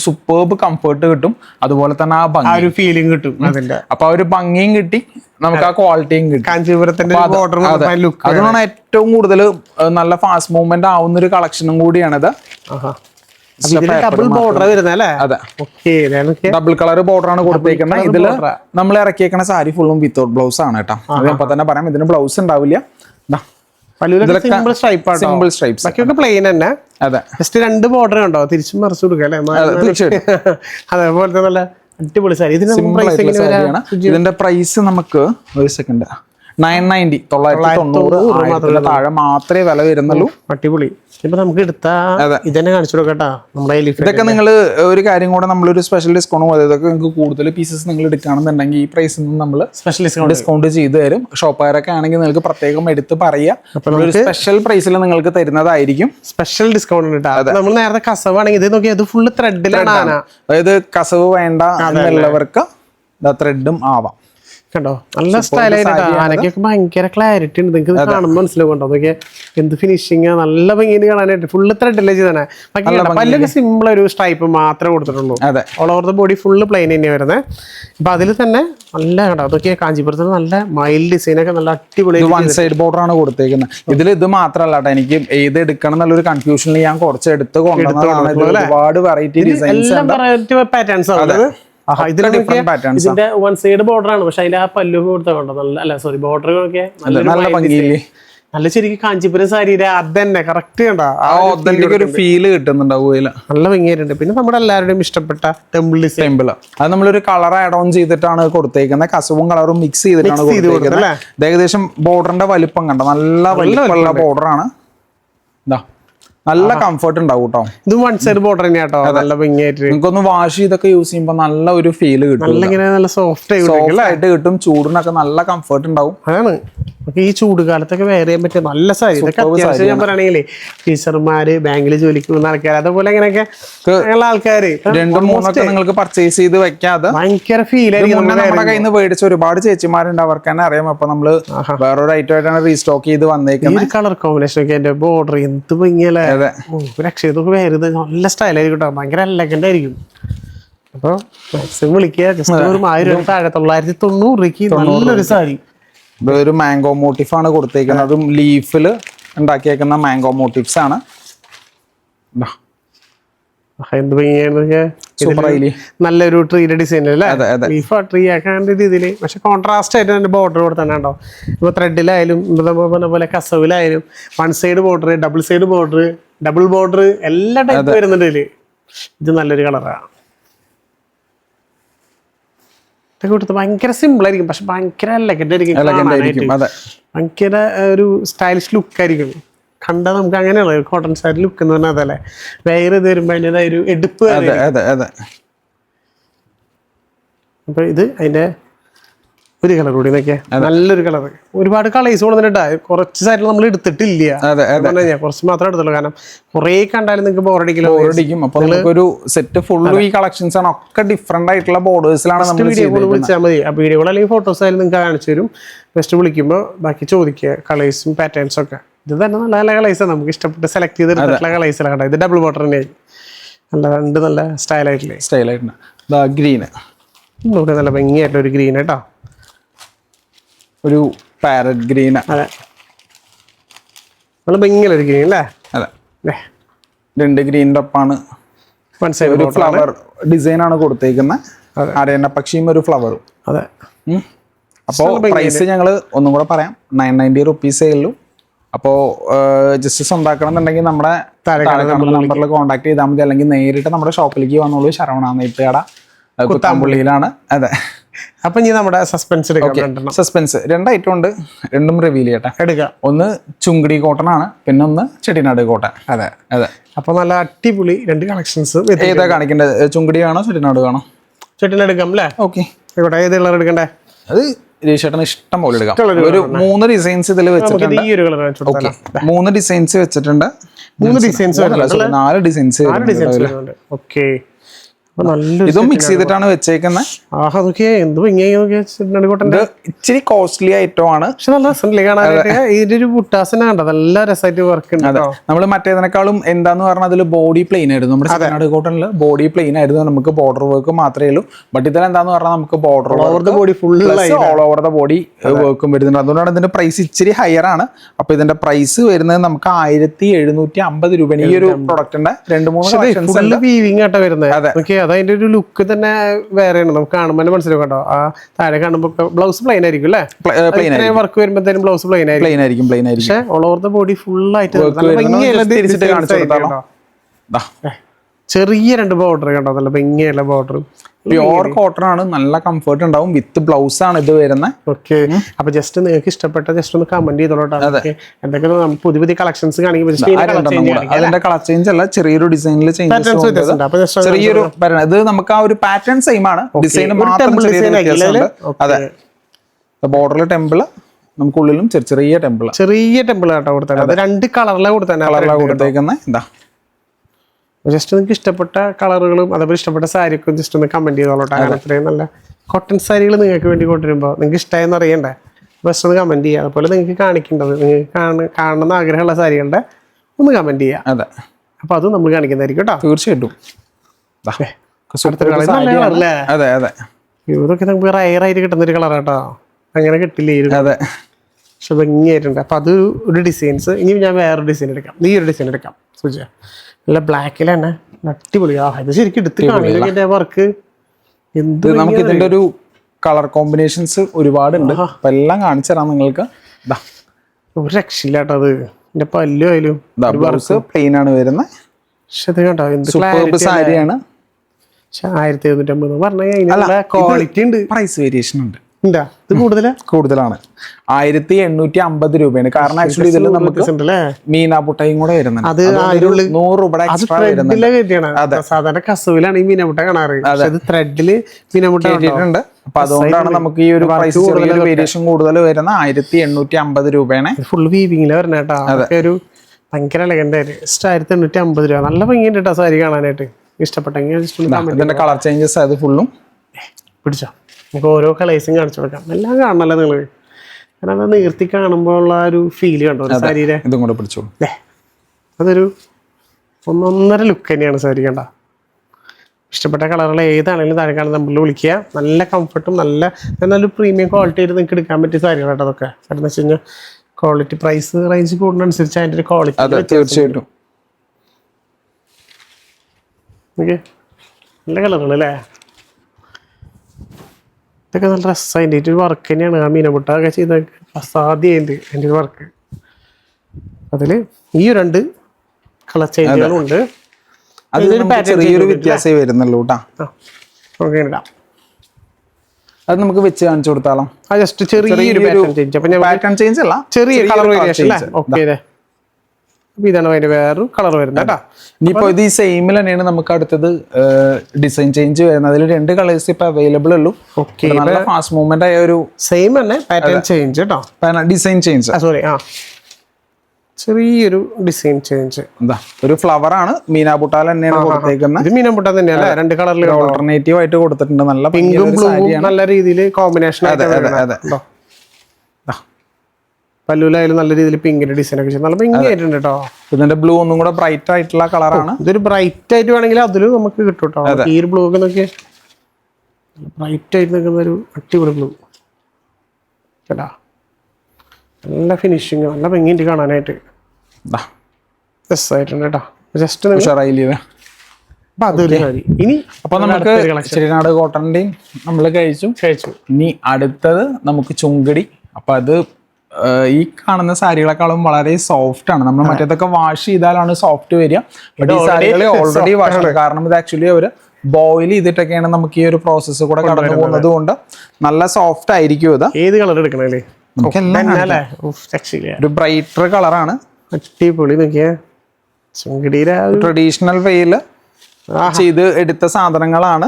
സൂപ്പർബ് കംഫർട്ട് കിട്ടും. അതുപോലെ തന്നെ ആ ആ ഭംഗി. ഒരു ഫീലിംഗ് കിട്ടും അതിന്റെ അപ്പൊ ആ ഒരു ഭംഗിയും കിട്ടി. നമുക്ക് ആ ക്വാളിറ്റിയും കിട്ടും. കാഞ്ചീപുരത്തിന്റെ ബോർഡർ അതെ. ലുക്ക് അതുകൊണ്ടാണ് ഏറ്റവും കൂടുതൽ നല്ല ഫാസ്റ്റ് മൂവ്മെന്റ് ആവുന്ന ഒരു കളക്ഷനും കൂടിയാണിത്. ഡബിൾ കളർ ബോർഡർ ആണ് കൊടുത്തേക്കുന്നത് ഇതിൽ. നമ്മൾ ഇറക്കിയേക്കണ സാരി ഫുള്ളും വിത്തൗട്ട് ബ്ലൗസ് ആണ് കേട്ടോ. അപ്പൊ തന്നെ പറയാം. ഇതിന് ബ്ലൗസ് ഉണ്ടാവില്ല. സിമ്പിൾ സ്ട്രൈപ്പ് ബാക്കിയൊക്കെ പ്ലെയിൻ തന്നെ. അതെ. ജസ്റ്റ് രണ്ട് ബോർഡർ ഉണ്ടോ തിരിച്ചും മറിച്ചു കൊടുക്കുക അല്ലേ? അതെ, തീർച്ചയായിട്ടും. അതേപോലത്തെ നല്ല അടിപൊളി സാരി. ഇതിന് സിമ്പിൾ പ്രൈസ് ഇതിന്റെ പ്രൈസ് നമുക്ക് ഒരു സെക്കൻഡ് നയൻ നയന്റി തൊള്ളായിരത്തി തൊണ്ണൂറ് താഴെ മാത്രമേ വില വരുന്നുള്ളൂ അടിപൊളി. ഇപ്പൊ നമുക്ക് എടുത്താ അതെ. ഇതന്നെ കാണിച്ചു കൊടുക്കട്ടാ നമ്മുടെ ഇതൊക്കെ നിങ്ങൾ ഒരു കാര്യം കൂടെ നമ്മളൊരു സ്പെഷ്യൽ ഡിസ്കൗണ്ട് പോലെ ഇതൊക്കെ നിങ്ങൾക്ക് കൂടുതൽ പീസസ് നിങ്ങൾ എടുക്കുകയാണെന്നുണ്ടെങ്കിൽ ഈ പ്രൈസിൽ നിന്ന് നമ്മൾ സ്പെഷ്യൽ ഡിസ്കൗണ്ട് ഡിസ്കൗണ്ട് ചെയ്ത് തരും. ഷോപ്പുകാരൊക്കെ ആണെങ്കിൽ നിങ്ങൾക്ക് പ്രത്യേകം എടുത്ത് പറയുക ഒരു സ്പെഷ്യൽ പ്രൈസിൽ നിങ്ങൾക്ക് തരുന്നതായിരിക്കും. സ്പെഷ്യൽ ഡിസ്കൗണ്ട് കിട്ടാതെ നമ്മൾ നേരത്തെ കസവ് ആണെങ്കിൽ ഇത് നോക്കി ഇത് ഫുള്ള് ത്രെഡിലാണ് അതായത് കസവ് വേണ്ട എന്നുള്ളവർക്ക് ത്രെഡും ആവാം. കണ്ടോ? നല്ല സ്റ്റൈലായിട്ട് ആനക്കൊക്കെ ഭയങ്കര ക്ലാരിറ്റി ഉണ്ട്. നിങ്ങൾക്ക് കാണുമ്പോൾ മനസ്സിലാവും കണ്ടോ അതൊക്കെ എന്ത് ഫിനിഷിങ് നല്ല ഭംഗിയിൽ കാണാനായിട്ട് ഫുള്ള് ത്രെഡല്ലേ ചെയ്തേ പല്ലൊക്കെ സിമ്പിൾ ഒരു സ്ട്രൈപ്പ് മാത്രമേ കൊടുത്തിട്ടുള്ളൂ. All over the body full plain തന്നെയാണ് വരുന്നത് അപ്പൊ അതിൽ തന്നെ നല്ല കണ്ടോ? അതൊക്കെ കാഞ്ചീപുരത്ത് നല്ല മൈൽഡ് ഡിസൈൻ ഒക്കെ നല്ല അടിപൊളി വൺ സൈഡ് ബോർഡർ ആണ് കൊടുത്തേക്കുന്നത്. ഇതിൽ ഇത് മാത്രമല്ല കേട്ടോ. എനിക്ക് ഏത് എടുക്കണം എന്നുള്ളൊരു കൺഫ്യൂഷനിൽ ഞാൻ കുറച്ച് എടുത്ത് കൊണ്ടുവന്നതാണ്. ഒരുപാട് വെറൈറ്റി ഡിസൈൻസ് പാറ്റേൺസ് ആണ് ഇതിന്റെ വൺ സൈഡ് ബോർഡർ ആണ്. പക്ഷെ അതിൽ ആ പല്ലു കൊടുത്തോണ്ടോ നല്ല അല്ല സോറി ബോർഡർ ഒക്കെ നല്ല ശരിക്കും കാഞ്ചീപുരം സാരിയുടെ അത് തന്നെ കറക്റ്റ് കണ്ടോ. ഒരു ഫീൽ കിട്ടുന്നുണ്ടാവും ഇതിൽ നല്ല ഭംഗിയായിട്ടുണ്ട്. പിന്നെ നമ്മുടെ എല്ലാവരുടെയും ഇഷ്ടപ്പെട്ട ടെമ്പിൾ ടെമ്പിൾ അത് നമ്മളൊരു കളർ ആഡ് ഓൺ ചെയ്തിട്ടാണ് കൊടുത്തേക്കുന്നത് കസവും കളറും മിക്സ് ചെയ്തിട്ടാണ് കൊടുത്തേക്കുന്നത് ഏകദേശം ബോർഡറിന്റെ വലിപ്പം കണ്ടോ? നല്ല വലിപ്പമുള്ള ബോർഡർ ആണ്. ഇതാ നല്ല കംഫർട്ട് ഉണ്ടാവും കേട്ടോ ഇത് വൺ സൈഡ് ബോർഡർ തന്നെയാട്ടോ. നല്ല ഭംഗിയായിട്ട്. നിങ്ങൾക്കൊന്ന് വാഷ് ചെയ്തൊക്കെ യൂസ് ചെയ്യുമ്പോൾ നല്ല ഒരു ഫീൽ കിട്ടും നല്ല ഇങ്ങനെ സോഫ്റ്റ് ആയിട്ട് കിട്ടും ചൂടിനൊക്കെ നല്ല കംഫർട്ട് ഉണ്ടാവും. അതാണ് നമുക്ക് ഈ ചൂട് കാലത്തൊക്കെ വെയർ ചെയ്യാൻ പറ്റിയ നല്ല സാരി. ഇതൊക്കെ അത്യാവശ്യം ഞാൻ പറയണെങ്കിലേ ടീച്ചർമാര് ബാങ്കിൽ ജോലിക്ക് പോകുന്ന ആൾക്കാർ അതുപോലെ ഇങ്ങനെയൊക്കെ അങ്ങനെയുള്ള ആൾക്കാര്. രണ്ടും മൂന്നൊക്കെ നിങ്ങൾക്ക് പർച്ചേസ് ചെയ്ത് വെക്കാതെ ഭയങ്കര ഫീൽ ആയിരിക്കും നമ്മുടെ കയ്യിൽ നിന്ന് മേടിച്ച ഒരുപാട് ചേച്ചിമാരുണ്ട്. അവർക്ക് തന്നെ അറിയാം. അപ്പൊ നമ്മൾ വേറൊരു ഐറ്റം ആയിട്ടാണ് റീസ്റ്റോക്ക് ചെയ്ത് ഈ വന്നേക്കുന്നത് ഒരു കളർ കോമ്പിനേഷൻ ഒക്കെ എന്റെ ബോർഡർ എന്ത് ഭംഗിയല്ലേ. അതെ. ഇതൊക്കെ വേറെ നല്ല സ്റ്റൈലായിരിക്കും കേട്ടോ ഭയങ്കര എലഗന്റ് ആയിരിക്കും. അപ്പൊ മാക്സിമം വിളിക്കുക. ജസ്റ്റ് ഒരു ആയിരം താഴെ തൊള്ളായിരത്തി തൊണ്ണൂറ് രൂപയ്ക്ക് നല്ലൊരു സാരി. ഇത് ഒരു മാംഗോ മോട്ടീഫ് ആണ് കൊടുത്തേക്കുന്നത്. അതും ലീഫിൽ ഉണ്ടാക്കിയേക്കുന്ന മാംഗോ മോട്ടീഫ്സ് ആണ്. എന്ത് ഭംഗിയാണ് നല്ലൊരു ട്രീയുടെ ഡിസൈൻ അല്ലേ. ലീഫ് ട്രീ ആക്കാണ്ട് രീതിയിൽ പക്ഷെ കോൺട്രാസ്റ്റ് ആയിട്ട് അതിന്റെ ബോർഡർ കൊടുത്തന്നെ ഉണ്ടോ ഇപ്പൊ ത്രെഡിലായാലും പറഞ്ഞ പോലെ കസവിലായാലും one side border double side border double border എല്ലാ ടൈപ്പ് വരുന്നുണ്ട് ഇതിൽ. ഇത് നല്ലൊരു കളറാണ് ഇതൊക്കെ കൊടുത്ത് ഭയങ്കര സിമ്പിൾ ആയിരിക്കും. പക്ഷെ ഭയങ്കര ലെഗൻഡ് ആയിരിക്കും. ഭയങ്കര ഒരു സ്റ്റൈലിഷ് ലുക്ക് ആയിരിക്കും. കണ്ടാൽ നമുക്ക് അങ്ങനെയുള്ള കോട്ടൺ സാരി ലുക്ക് എന്ന് പറഞ്ഞാൽ അതല്ലേ? വേറെ ഇത് വരുമ്പോൾ അതിന്റെതായ ഒരു എടുപ്പ് അപ്പൊ ഇത് അതിന്റെ ഒരു കളർ കൂടി നല്ലൊരു കളർ ഒരുപാട് കളേഴ്സ് കൊണ്ടുവന്നിട്ടാ കുറച്ച് സൈഡിൽ നമ്മൾ എടുത്തിട്ടില്ല. കുറച്ച് മാത്രമേ എടുത്തുള്ളൂ. കാരണം കുറെ കണ്ടാലും നിങ്ങൾക്ക് ബോറടിക്കില്ല ബോർഡിക്കും അപ്പൊ ഒരു സെറ്റ് ഫുൾ ഈ കളക്ഷൻസ് ആണ്. ഒക്കെ ഡിഫറെന്റ് ആയിട്ടുള്ള ബോർഡേഴ്സിലാണ് നമ്മൾ വീഡിയോ കോൾ വിളിച്ചാൽ മതി. ആ വീഡിയോ കോൾ അല്ലെങ്കിൽ ഫോട്ടോസ് ആയാലും നിങ്ങൾക്ക് കാണിച്ചു തരും. ജസ്റ്റ് വിളിക്കുമ്പോൾ ബാക്കി ചോദിക്കുക കളേഴ്സും പാറ്റേൺസും ഒക്കെ. ഇത് തന്നെ നല്ല നല്ല കളേഴ്സാണ് നമുക്ക് ഇഷ്ടപ്പെട്ട് സെലക്ട് ചെയ്ത് ചെയ്തെടുത്തിട്ടുള്ള കളേഴ്സിലാണ് കണ്ടത് ഇത് ഡബിൾ ബോട്ടർ തന്നെ നല്ല രണ്ട് നല്ല സ്റ്റൈലായിട്ടില്ലേ ദാ ഗ്രീന് ഇവിടെ നല്ല ഭംഗിയായിട്ടുള്ള ഒരു ഗ്രീൻ കേട്ടോ. ഒരു പാരറ്റ് ഗ്രീൻ അതെ. നല്ല ഭംഗിയുള്ള ഒരു ഗ്രീൻ അല്ലേ? അതെ. രണ്ട് ഗ്രീനിന്റെ ഒപ്പാണ് ഒരു ഫ്ലവർ ഡിസൈൻ ആണ് കൊടുത്തേക്കുന്നത് അരയണ്ണ പക്ഷിയും ഒരു ഫ്ലവറും അതെ. അപ്പോൾ പ്രൈസ് ഞങ്ങൾ ഒന്നും കൂടെ പറയാം. നയൻ നയന്റി റുപ്പീസേ ഉള്ളൂ. അപ്പോൾ ജസ്റ്റ് സ്വന്താക്കണം എന്നുണ്ടെങ്കിൽ നമ്മുടെ നമ്പറിൽ കോൺടാക്ട് ചെയ്താൽ മതി. അല്ലെങ്കിൽ നേരിട്ട് നമ്മുടെ ഷോപ്പിലേക്ക് വന്നോളൂ. ശരവണ നെയ്ത്തുകട കുത്താമ്പുള്ളിയിലാണ്. അതെ. അപ്പൊ ഇനി നമ്മുടെ സസ്പെൻസ് എടുക്കാം സസ്പെൻസ് രണ്ട് ഐറ്റം ഉണ്ട് രണ്ടും റിവീൽ ചെയ്യട്ടെ. എടുക്കാം. ഒന്ന് ചുങ്കടി കോട്ടൺ ആണ് പിന്നെ ഒന്ന് ചെട്ടിനാട് കോട്ടൺ അതെ. അതെ. അപ്പൊ നല്ല അടിപൊളി രണ്ട് കളക്ഷൻസ് ഏതാ കാണിക്കേണ്ടത്? ചുങ്കടി കാണോ ചെട്ടിനാട് കാണോ ചെട്ടിനാട് എടുക്കാം അല്ലേ? ഓക്കെ ഇവിടെ ഏത് കളർ എടുക്കണ്ടേ? അത് രേഷേട്ടന് ഇഷ്ടം പോലെ എടുക്കാം. ഒരു മൂന്ന് ഡിസൈൻസ് ഇതിൽ വെച്ചിട്ടുണ്ട്. മൂന്ന് ഡിസൈൻസ് വെച്ചിട്ടുണ്ട്. മൂന്ന് ഡിസൈൻസ് നാല് ഡിസൈൻസ് ഓക്കെ ഇതും മിക്സ് ചെയ്തിട്ടാണ് വെച്ചേക്കുന്നത് ആഹാ നോക്കിയേ എന്ത് ഭംഗിയായി നോക്കിയാ ഇത് ഇച്ചിരി കോസ്റ്റ്ലി ഐറ്റമാണ് പക്ഷെ നല്ല രസമല്ലേ കാണാനായിട്ട്? ഇതിന്റെ ഒരു ബുട്ടാസിനെ കണ്ട? നല്ല രസമായിട്ട് വർക്ക് ഉണ്ട്. നമ്മൾ മറ്റേതിനേക്കാളും എന്താന്ന് പറഞ്ഞാൽ അതിൽ ബോഡി പ്ലെയിൻ ആയിരുന്നു. നമ്മുടെ ചെട്ടിനാട് കോട്ടണിൽ ബോഡി പ്ലെയിൻ ആയിരുന്നു. നമുക്ക് ബോർഡർ വർക്ക് മാത്രമേ ഉള്ളൂ. ബട്ട് ഇതിൽ എന്താന്ന് പറഞ്ഞാൽ നമുക്ക് border over the body full all over the body വർക്കും വരുന്നുണ്ട്. അതുകൊണ്ടാണ് ഇതിന്റെ പ്രൈസ് ഇച്ചിരി ഹയർ ആണ്. അപ്പൊ ഇതിന്റെ പ്രൈസ് വരുന്നത് നമുക്ക് ആയിരത്തി എഴുന്നൂറ്റി അമ്പത് രൂപയാണ് ഈ ഒരു പ്രൊഡക്റ്റിന്റെ രണ്ട് മൂന്ന് ഫുള്ള് വീവിങ് ആട്ടോ വരുന്നത്. ഓക്കെ അത് അതിന്റെ ഒരു ലുക്ക് തന്നെ വേറെയാണ്. നമുക്ക് കാണുമ്പോൾ തന്നെ മനസ്സിലാവും കേട്ടോ. ആ താഴെ കാണുമ്പോൾ ബ്ലൗസ് പ്ലെയിൻ ആയിരിക്കും അല്ലേ? വർക്ക് വരുമ്പോഴത്തേനും ബ്ലൗസ് പ്ലെയിൻ ആയിരിക്കും. പ്ലെയിൻ ആയിരിക്കും. പ്ലെയിൻ ആയിരിക്കും പക്ഷെ all over the body full ആയിട്ട് ചെറിയ രണ്ട് ബോർഡർ കണ്ടോ? നല്ല ഭംഗിയുള്ള ബോർഡർ പ്യോർ കോട്ടൺ ആണ് നല്ല കംഫർട്ട് ഉണ്ടാവും. വിത്ത് ബ്ലൗസ് ആണ് ഇത് വരുന്നത് ഓക്കെ അപ്പൊ ജസ്റ്റ് നിങ്ങൾക്ക് ഇഷ്ടപ്പെട്ട ജസ്റ്റ് ഒന്ന് കമന്റ് ചെയ്തോളൂ കേട്ടോ. എന്തൊക്കെ പുതിയ പുതിയ കളക്ഷൻസ് അതിന്റെ കളർ ചേഞ്ച് അല്ല ചെറിയൊരു ഡിസൈനിൽ ചേഞ്ച് ചെറിയൊരു. ഇത് നമുക്ക് ആ ഒരു പാറ്റേൺ സെയിം ആണ്. ഡിസൈൻ മാത്രം അതെ. ബോർഡറിൽ ടെമ്പിൾ നമുക്ക് ഉള്ളിലും ചെറിയ ടെമ്പിൾ ചെറിയ ടെമ്പിൾ ആട്ടോ കൊടുത്തത് രണ്ട് കളറിലാണ് കൊടുത്തത് കളറിലാണ് കൊടുത്തേക്കുന്നത് എന്താ ജസ്റ്റ് നിങ്ങൾക്ക് ഇഷ്ടപ്പെട്ട കളറുകളും അതേപോലെ ഇഷ്ടപ്പെട്ട സാരിക്കും ജസ്റ്റ് ഒന്ന് കമന്റ് ചെയ്തോളൂട്ടോ. അങ്ങനെ അത്രയും നല്ല കോട്ടൺ സാരികൾ നിങ്ങൾക്ക് വേണ്ടി കൊണ്ടുവരുമ്പോൾ നിങ്ങൾക്ക് ഇഷ്ടമായെന്ന് അറിയണ്ടേ? ജസ്റ്റ് ഒന്ന് കമന്റ് ചെയ്യുക അതുപോലെ നിങ്ങൾക്ക് കാണിക്കേണ്ടത് നിങ്ങൾക്ക് കാണ കാണണമെന്ന് ആഗ്രഹമുള്ള സാരികളുടെ ഒന്ന് കമന്റ് ചെയ്യുക അതെ. അപ്പൊ അത് നമ്മൾ കാണിക്കുന്നതായിരിക്കും കേട്ടോ. തീർച്ചയായിട്ടും? അതെ അതെ. ഇതൊക്കെ നമുക്ക് റയർ ആയിട്ട് കിട്ടുന്ന ഒരു കളർ കേട്ടോ. അങ്ങനെ കിട്ടില്ല ഈ അതെ. പക്ഷെ ഭംഗിയായിട്ടുണ്ട്. അപ്പൊ അത് ഒരു ഡിസൈൻസ് ഇനി ഞാൻ വേറെ ഡിസൈൻ എടുക്കാം. നീ ഒരു ഡിസൈൻ എടുക്കാം സൂചിച്ച നല്ല ബ്ലാക്കിൽ തന്നെ അടിപൊളി. ആ ഇത് ശരിക്കും എടുത്ത് കാണില്ല. വർക്ക് എന്ത് നമുക്ക് ഇതിന്റെ ഒരു കളർ കോമ്പിനേഷൻസ് ഒരുപാടുണ്ട്. അപ്പൊ എല്ലാം കാണിച്ചു തരാം നിങ്ങൾക്ക്. ഒരു രക്ഷയില്ല അത്. എന്റെ പല്ലു ആയാലും പ്ലെയിൻ ആണ് വരുന്നത് പക്ഷെ ഇത് കണ്ടോ? എന്ത് സാരിയാണ്. ആയിരത്തി എഴുന്നൂറ്റമ്പത് പറഞ്ഞാൽ അതിനുള്ള ക്വാളിറ്റി ഉണ്ട്. പ്രൈസ് വേരിയേഷൻ ഉണ്ട് ഉണ്ടാ. ഇത് കൂടുതൽ കൂടുതലാണ്. ആയിരത്തി എണ്ണൂറ്റി അമ്പത് രൂപയാണ്. കാരണം ആക്ച്വലി ഇതിൽ നമുക്ക് മീനാപുട്ടയും കൂടെ വരുന്നുണ്ട്. അത് നൂറ് രൂപയുടെ എക്സ്ട്രാ വരുന്നുണ്ട്. സാധാരണ കസവിലാണ് ഈ മീനാപുട്ട കാണാറ്. അത്. ത്രെഡിൽ മീനമുട്ട കേട്ടിട്ടുണ്ട്. അപ്പൊ അതുകൊണ്ടാണ് നമുക്ക് ഈ ഒരു പ്രൈസ് വേരിയേഷൻ കൂടുതൽ വരുന്ന ആയിരത്തി എണ്ണൂറ്റി അമ്പത് രൂപയാണ്. ഫുൾ വീവിങ്ങിൽ വരണ കേട്ടോ. ഒരു ഭയങ്കര എലഗന്റ് ജസ്റ്റ് ആയിരത്തി എണ്ണൂറ്റി അമ്പത് രൂപ. നല്ല ഭംഗിയുണ്ട് കേട്ടോ സാരി കാണാനായിട്ട്. ഇഷ്ടപ്പെട്ടെങ്കിൽ ഇതിന്റെ കളർ ചേഞ്ചസ് അത് ഫുള്ളും പിടിച്ചോ. നമുക്ക് ഓരോ കളേഴ്സും കാണിച്ചു കൊടുക്കാം. എല്ലാം കാണണല്ലോ നിങ്ങൾ കാരണം അത് നീർത്തി കാണുമ്പോൾ ഉള്ള ഒരു ഫീൽ കണ്ടോ? ശരീരം. ഇതും കൂടെ പിടിച്ചോളൂ അല്ലേ അതൊരു ഒന്നൊന്നര ലുക്ക് തന്നെയാണ് സാരി കണ്ട. ഇഷ്ടപ്പെട്ട കളറുകൾ ഏതാണെങ്കിലും താഴെ കാണുന്ന നമ്പറിൽ വിളിക്കുക. നല്ല കംഫർട്ടും നല്ല നല്ലൊരു പ്രീമിയം ക്വാളിറ്റി ആയിട്ട് നിങ്ങൾക്ക് എടുക്കാൻ പറ്റിയ സാരികൾ കേട്ടോ അതൊക്കെ. കാരണം വെച്ച് കഴിഞ്ഞാൽ ക്വാളിറ്റി പ്രൈസ് റേഞ്ച് കൂടുന്നതനുസരിച്ച് അതിന്റെ ഒരു ക്വാളിറ്റി തീർച്ചയായിട്ടും. നല്ല കളറുകൾ അല്ലേ? ഇതൊക്കെ നല്ല രസമാണ് എന്റെ ഒരു വർക്ക് തന്നെയാണ് ആ മീനമുട്ട. ഒക്കെ ചെയ്ത അസാധ്യമുണ്ട് എന്റെ ഒരു വർക്ക് അതിൽ ഈ രണ്ട് കളർ ചേഞ്ചുകളും ഉണ്ട് അത് ഇതൊരു നമുക്ക് pattern ചെറിയൊരു വ്യത്യാസമേ വരുന്നുള്ളൂ കേട്ടോ ഓക്കെ ഇടാം. അത് നമുക്ക് വെച്ച് കാണിച്ചു കൊടുത്താലോ? ആ ജസ്റ്റ് ചെറിയൊരു പാറ്റേൺ ചേഞ്ച് അപ്പൊ പാറ്റേൺ ചേഞ്ച് അല്ല ചെറിയ കളർ വേരിയേഷൻ. ഓക്കെ അപ്പോൾ ഇതാണ് അതിന്റെ വേറൊരു കളർ വരുന്നത് കേട്ടോ? ഇനിയിപ്പോ ഇത് ഈ സെയിമിൽ തന്നെയാണ് നമുക്ക് അടുത്തത് ഡിസൈൻ ചേഞ്ച് വരുന്നത്. അതിൽ രണ്ട് കളേഴ്സ് ഇപ്പൊ അവൈലബിൾ ഉള്ളൂ. ഓക്കെ നല്ല ഫാസ്റ്റ് മൂവ്മെന്റ് ആയ ഒരു സെയിം തന്നെ പാറ്റേൺ ചേഞ്ച് കേട്ടോ ഡിസൈൻ ചേഞ്ച് സോറി ആ ചെറിയൊരു ഡിസൈൻ ചേഞ്ച് എന്താ? ഒരു ഫ്ലവർ ആണ്. മീനാബുട്ടാൽ തന്നെയാണ് കൊടുത്തേക്കുന്നത്. ഇത് മീനമ്പുട്ട തന്നെയല്ലേ രണ്ട് കളറിൽ ഓൾട്ടർനേറ്റീവ് ആയിട്ട് കൊടുത്തിട്ടുണ്ട്. നല്ല പിങ്കും ബ്ലൂ ബ്ലൂവും നല്ല രീതിയിൽ കോമ്പിനേഷൻ ആയിട്ട് അതെ, വരുന്നത്. അതെ. ഉണ്ടോ? ദാ. പല്ലുവിലായാലും നല്ല രീതിയിൽ പിങ്കിന്റെ ഡിസൈൻ ഒക്കെ ചെയ്ത്. നല്ല ആയിട്ടുണ്ട് കേട്ടോ ഇതിന്റെ ബ്ലൂ ഒന്നും കൂടെ ബ്രൈറ്റ് ആയിട്ടുള്ള കളറാണ് ഇതൊരു ബ്രൈറ്റ് ആയിട്ട് വേണമെങ്കിൽ അതിലും നമുക്ക് കിട്ടും കേട്ടോ ഈ ഒരു ബ്ലൂ ഒക്കെ നോക്കിയേ. ബ്രൈറ്റ് ആയിട്ട് നിൽക്കുന്ന ഒരു അടിപൊളി ബ്ലൂ കേട്ടാ നല്ല ഫിനിഷിങ് നല്ല ഭംഗിയുണ്ട് കാണാനായിട്ട്. രസമായിട്ടുണ്ട് കേട്ടോ ജസ്റ്റ് ഉഷാറായില്ലേ ഇനി അപ്പൊ നമുക്ക് ചെറിയനാട് കോട്ടണിന്റെയും നമ്മൾ കഴിച്ചു. കഴിച്ചു. ഇനി അടുത്തത് നമുക്ക് ചുങ്കടി. അപ്പൊ അത് ഈ കാണുന്ന സാരികളെക്കാളും വളരെ സോഫ്റ്റ് ആണ്. നമ്മൾ മറ്റേതൊക്കെ വാഷ് ചെയ്താലാണ് സോഫ്റ്റ് വരിക. ബട്ട് ഈ സാരികൾ ഓൾറെഡി വാഷ് ആണ്. കാരണം ഇത് ആക്ച്വലി അവർ ബോയിൽ ചെയ്തിട്ടൊക്കെയാണ് നമുക്ക് ഈ ഒരു പ്രോസസ്സ് കൂടെ കടന്നു പോകുന്നത് കൊണ്ട് നല്ല സോഫ്റ്റ് ആയിരിക്കും ഇത്. ഏത് കളർ എടുക്കണല്ലേ ഒരു ബ്രൈറ്റർ കളറാണ് അടിപൊളി ട്രഡീഷണൽ വേയിൽ ചെയ്ത് എടുത്ത സാധനങ്ങളാണ്.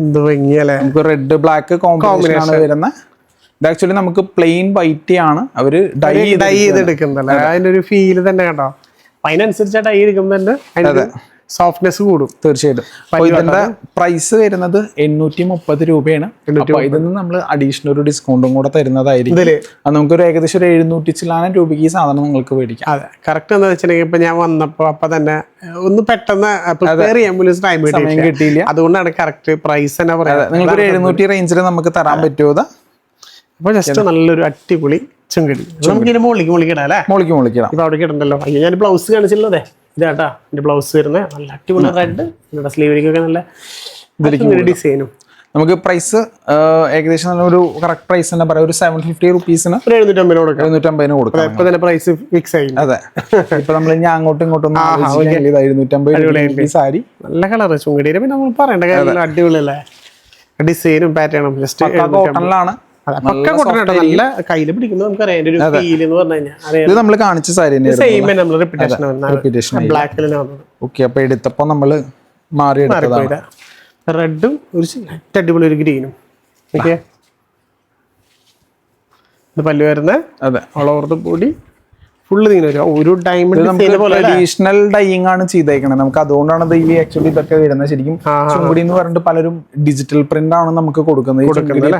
എന്ത് ഭംഗിയല്ലേ? നമുക്ക് റെഡ് ബ്ലാക്ക് കോമ്പിനേഷൻ ആണ് വരുന്നത്. ഇത് ആക്ച്വലി നമുക്ക് പ്ലെയിൻ വൈറ്റ് ആണ്. അവർ ഡൈ ഡൈ ചെയ്തെടുക്കുന്നത്. അതിന്റെ ഒരു ഫീൽ തന്നെ കേട്ടോ അതിനനുസരിച്ച് ഡൈ എടുക്കുമ്പോൾ തന്നെ സോഫ്റ്റ്നെസ് കൂടും. തീർച്ചയായിട്ടും. അപ്പൊ ഇതിന്റെ പ്രൈസ് വരുന്നത് എണ്ണൂറ്റി മുപ്പത് രൂപയാണ് അപ്പൊ ഇതിൽ നിന്ന് നമ്മൾ അഡീഷണൽ ഒരു ഡിസ്കൗണ്ടും കൂടെ തരുന്നതായിരിക്കും. അത് നമുക്കൊരു ഏകദേശം ഒരു എഴുന്നൂറ്റി ചില്ലാനം രൂപയ്ക്ക് ഈ സാധനം നിങ്ങൾക്ക് മേടിക്കാം. അതെ. കറക്റ്റ് എന്താ വെച്ചിട്ടുണ്ടെങ്കിൽ ഇപ്പൊ ഞാൻ വന്നപ്പോൾ അപ്പൊ തന്നെ ഒന്ന് പെട്ടെന്ന് പ്രിപ്പയർ ചെയ്യാൻ പോലും ടൈം കിട്ടിയില്ല. അതുകൊണ്ടാണ് കറക്റ്റ് പ്രൈസ് തന്നെ പറയാം. നിങ്ങൾക്ക് ഒരു എഴുന്നൂറ്റി റേഞ്ചിൽ നമുക്ക് തരാൻ പറ്റുമോ ഇത് അപ്പൊ ജസ്റ്റ് നല്ലൊരു അടിപൊളി ചുങ്കടി. നമുക്ക് ഇതിന്റെ മുകളിലേക്ക് ഇടാം അല്ലേ? മോളിക്ക് മോളിക്കണം ഇപ്പൊ അവിടെ ഇടണ്ടല്ലോ അയ്യോ ഞാൻ ബ്ലൗസ് കാണിച്ചില്ലതേ ഇതാട്ടാ എന്റെ ബ്ലൗസ് വരുന്നത് നല്ല അടിപൊളി റെഡ് ഇവിടെ സ്ലീവിലേക്കൊക്കെ നല്ല ഡിസൈനും നമുക്ക് പ്രൈസ് ഏകദേശം ഒരു കറക്റ്റ് പ്രൈസ് തന്നെ പറയാം. ഒരു സെവൻ ഫിഫ്റ്റി റുപ്പീസിന് ഒരു എഴുന്നൂറ്റമ്പത് കൊടുക്കാം. എഴുന്നൂറ്റമ്പതിന് കൊടുക്കാം ഇപ്പൊ തന്നെ പ്രൈസ് ഫിക്സ് ആയി. അതെ. ഇപ്പൊ നമ്മൾ ഞാൻ അങ്ങോട്ടും ഇങ്ങോട്ടും എഴുന്നൂറ്റമ്പത് സാരി. നല്ല കളർ ചുങ്കടിയുടെ പിന്നെ നമ്മൾ പറയേണ്ട കാര്യമില്ല. അടിപൊളിയല്ലേ ഡിസൈനും പാറ്റേണും ജസ്റ്റ് കോട്ടണിലാണ് നല്ല കയ്യിൽ പിടിക്കുമ്പോൾ നമുക്ക് അറിയാം ഒരു ഫീൽ എന്ന് പറഞ്ഞു കഴിഞ്ഞാൽ. നമ്മൾ കാണിച്ച സാരി സെയിം നമ്മൾ റിപ്പീറ്റേഷൻ ബ്ലാക്കിൽ ഓക്കെ അപ്പൊ എടുത്തപ്പോ നമ്മൾ മാറി റെഡും ഒരു അടിപൊളി ഒരു ഗ്രീനും ഓക്കെ ഇത് പല്ല് വരുന്ന അതെ all over the body full ഒരു ഡയമണ്ട് ട്രഡീഷണൽ ഡൈയിങ് ആണ് ചെയ്തേക്കണത് നമുക്ക് അതുകൊണ്ടാണ് ഈ ആക്ച്വലി ഇതൊക്കെ വരുന്നത് ശരിക്കും ചുങ്കുടി എന്ന് പറഞ്ഞിട്ട് പലരും ഡിജിറ്റൽ പ്രിന്റ് ആണ് നമുക്ക് കൊടുക്കുന്നത്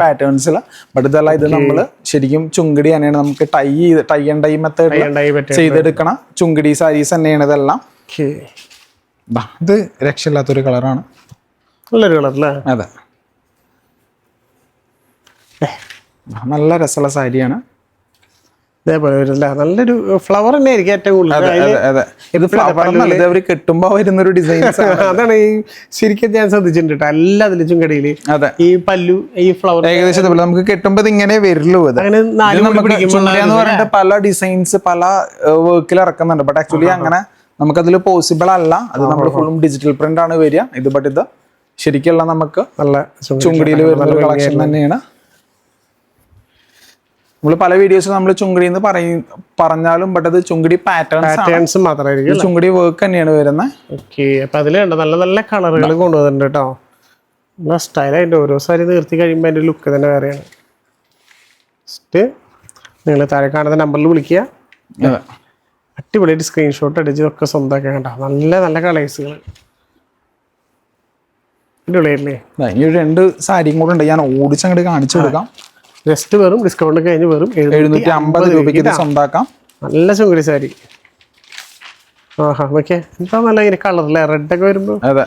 പാറ്റേൺസിൽ ബട്ട് ഇതല്ല ഇത് നമ്മൾ ശരിക്കും ചുങ്കടി തന്നെയാണ് നമുക്ക് tie tie and dye method ചെയ്തെടുക്കണം ചുങ്കുടി സാരീസ് തന്നെയാണ് ഇതെല്ലാം. ഇത് രക്ഷയില്ലാത്തൊരു കളറാണ് നല്ലൊരു കളർ അല്ലേ അതെ. നല്ല രസമുള്ള സാരിയാണ്. ഇതേപോലെ വരില്ല നല്ലൊരു ഫ്ലവർ തന്നെ ആയിരിക്കും ഏറ്റവും കൂടുതൽ. ഇത് അവർ കിട്ടുമ്പോ വരുന്നൊരു ഡിസൈൻസ് അതാണ് ഈ ശരിക്കും ഞാൻ ശ്രദ്ധിച്ചിട്ടുണ്ട് കേട്ടോ എല്ലാ അതിലും അതെ. ഈ പല്ലു ഈ ഫ്ലവർ ഏകദേശം ഇതുപോലെ. നമുക്ക് കെട്ടുമ്പോ ഇങ്ങനെ വരുള്ളൂ അങ്ങനെ പറഞ്ഞിട്ട് പല ഡിസൈൻസ് പല വർക്കിൽ ഇറക്കുന്നുണ്ട്. ബട്ട് ആക്ച്വലി അങ്ങനെ നമുക്കതിൽ പോസിബിൾ അല്ല. അത് നമ്മൾ ഫുള്ളും ഡിജിറ്റൽ പ്രിന്റ് ആണ് വരിക. ഇത് ബട്ട് ഇത് ശരിക്കുള്ള നമുക്ക് നല്ല ചുങ്കടിയിൽ വരുന്ന കളക്ഷൻ തന്നെയാണ്. നമ്മൾ പല വീഡിയോസിൽ നമ്മൾ ചുങ്കടി എന്ന് പറയും പറഞ്ഞാലും ബട്ട് അത് ചുങ്കടി പാറ്റേൺസ് പാറ്റേൺസ് മാത്രമായിരിക്കും ചുങ്കടി വർക്ക് തന്നെയാണ് വരുന്നത് ഓക്കെ അപ്പൊ അതിൽ നല്ല നല്ല കളറുകൾ കൊണ്ടുവന്നിട്ടുണ്ട് കേട്ടോ നല്ല സ്റ്റൈൽ അതിന്റെ ഓരോ സാരി നിർത്തി കഴിയുമ്പോൾ അതിന്റെ ലുക്ക് തന്നെ വേറെയാണ്. നിങ്ങൾ താഴെ കാണുന്ന നമ്പറിൽ വിളിക്കുക. അടിപൊളിയായിട്ട് സ്ക്രീൻഷോട്ട് അടിച്ച് ഇതൊക്കെ സ്വന്തമാക്കാൻ കണ്ട. നല്ല നല്ല കളേഴ്സുകൾ അടിപൊളിയല്ലേ ഇനി രണ്ട് സാരിയും കൂടെ ഉണ്ട്. ഞാൻ ഓടിച്ചങ്ങോട്ട് കാണിച്ചു കൊടുക്കാം. ജസ്റ്റ് വെറും ഡിസ്കൗണ്ട് കഴിഞ്ഞ് വെറും എഴുന്നൂറ്റി അമ്പത് രൂപയ്ക്ക് ഇത് സ്വന്താക്കാം. നല്ല ചുങ്കടി സാരി. ആഹാ ഓക്കെ എന്താ നല്ല ഇങ്ങനെ കളറില്ലേ റെഡ് ഒക്കെ വരുമ്പോൾ അതെ.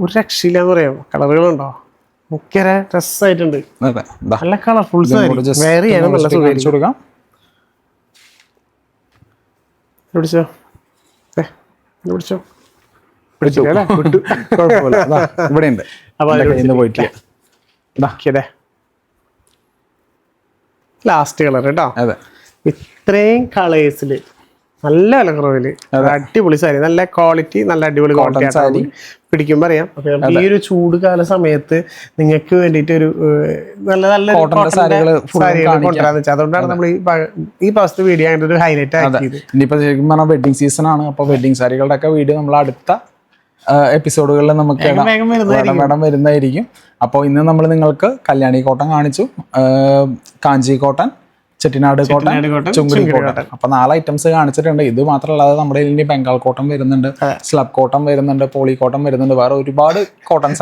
ഒരു രക്ഷയില്ലാന്ന് പറയാം. കളറുകളുണ്ടോ മുഖ്യര രസമായിട്ടുണ്ട് അതെ നല്ല കളർഫുൾ സാരി. വേറെ നല്ല കൊടുക്കാം. പിടിച്ചോ? ഏ പിടിച്ചോ? ഇവിടെ ഉണ്ട് അപ്പൊ അതിൽ ഇന്ന് പോയിട്ട് ഓക്കെ ലാസ്റ്റ് കളർ കേട്ടോ അതെ. ഇത്രയും കളേഴ്സിൽ നല്ല വില കുറവിൽ അടിപൊളി സാരി. നല്ല ക്വാളിറ്റി നല്ല അടിപൊളി ക്വാളിറ്റി സാരി. പിടിക്കുമ്പോ അറിയാം. അപ്പൊ ഈ ഒരു ചൂട് കാല സമയത്ത് നിങ്ങൾക്ക് വേണ്ടിയിട്ട് ഒരു നല്ല നല്ല കാണിക്കാം. കൊണ്ടുവരാന്ന് വെച്ചാൽ അതുകൊണ്ടാണ് നമ്മൾ ഈ ഫസ്റ്റ് വീഡിയോ ഒരു ഹൈലൈറ്റ് ആക്കിയത്. ഇനിയിപ്പോ ശരിക്കും പറഞ്ഞാൽ വെഡിങ് സീസൺ ആണ്. അപ്പൊ വെഡിങ് സാരികളുടെ ഒക്കെ വീഡിയോ നമ്മൾ അടുത്ത എപ്പിസോഡുകളിൽ നമുക്ക്. വേഗം വരുന്നതായിരിക്കും. വേണം വേണം വരുന്നതായിരിക്കും അപ്പോൾ ഇന്ന് നമ്മൾ നിങ്ങൾക്ക് കല്യാണി കോട്ടൻ കാണിച്ചു കാഞ്ചി കോട്ടൺ ചെട്ടിനാട് കോട്ട ചുങ്കുരി കോട്ട അപ്പൊ നാല് ഐറ്റംസ് കാണിച്ചിട്ടുണ്ട്. ഇത് മാത്രമല്ലാതെ നമ്മുടെ ഇനി ബംഗാൾ കോട്ടൺ വരുന്നുണ്ട് സ്ലബ് കോട്ടൺ വരുന്നുണ്ട് പോളി കോട്ടൺ വരുന്നുണ്ട്. വേറെ ഒരുപാട് കോട്ടൺ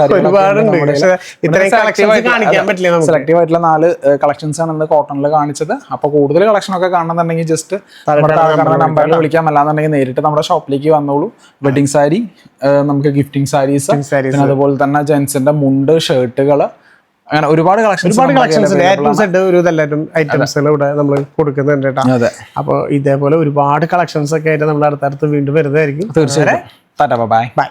സെലക്റ്റീവ് ആയിട്ടുള്ള നാല് കളക്ഷൻസ് ആണ് ഇന്ന് കോട്ടണിൽ കാണിച്ചത്. അപ്പൊ കൂടുതൽ കളക്ഷൻ ഒക്കെ കാണണമെന്നുണ്ടെങ്കിൽ ജസ്റ്റ് നമ്മുടെ നമ്പറിൽ വിളിക്കാം അല്ലാന്നുണ്ടെങ്കിൽ നേരിട്ട് നമ്മുടെ ഷോപ്പിലേക്ക് വന്നോളൂ. വെഡിങ് സാരി നമുക്ക് ഗിഫ്റ്റിംഗ് സാരീസ് അതുപോലെ തന്നെ ജെൻസിന്റെ മുണ്ട് ഷർട്ടുകൾ അങ്ങനെ ഒരുപാട് കളക്ഷൻസ് ഒരുപാട് കളക്ഷൻസ് ഉണ്ട് ഒരു ഇതെല്ലാവരും ഐറ്റംസുകൾ ഇവിടെ നമ്മൾ കൊടുക്കുന്നുണ്ട് കേട്ടോ. അപ്പോൾ ഇതേപോലെ ഒരുപാട് കളക്ഷൻസ് ഒക്കെ ആയിട്ട് നമ്മൾ അടുത്തടുത്ത് വീണ്ടും വരുന്നതായിരിക്കും. തീർച്ചയായിട്ടും. Tata bye bye